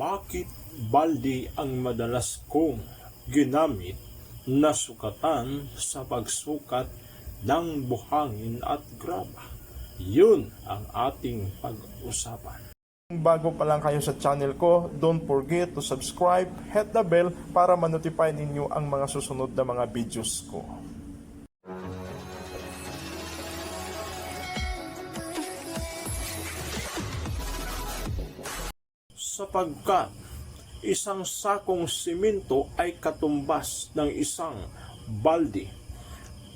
Bakit balde ang madalas kong ginamit na sukatan sa pagsukat ng buhangin at graba? Yun ang ating pag-usapan. Bago pa lang kayo sa channel ko, don't forget to subscribe, hit the bell para ma-notify ninyo ang mga susunod na mga videos ko. Sapagkat isang sakong simento ay katumbas ng isang balde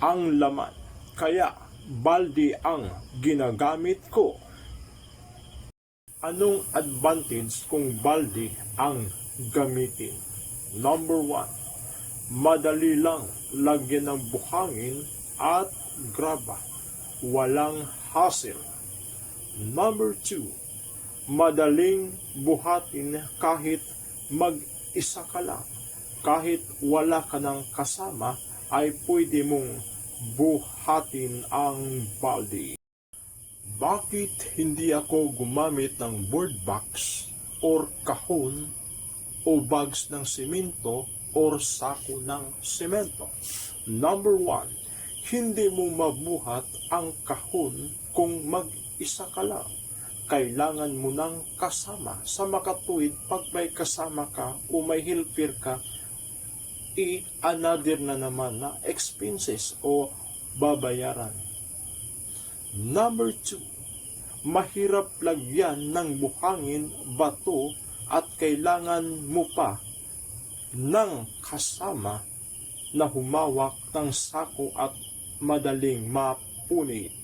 ang laman. Kaya balde ang ginagamit ko. Anong advantage kung balde ang gamitin? Number one, madali lang lagyan ng buhangin at graba. Walang hassle. Number two, madaling buhatin kahit mag-isa ka lang. Kahit wala ka ng kasama, ay pwede mong buhatin ang balde. Bakit hindi ako gumamit ng board box or kahon o bags ng simento or sako ng semento? Number one, hindi mo mabuhat ang kahon kung mag-isa ka lang kailangan mo ng kasama sa makatuwid pag may kasama ka o may helper ka i-another na naman na expenses o babayaran. Number two, mahirap lagyan ng buhangin, bato at kailangan mo pa ng kasama na humawak ng sako at madaling mapunit.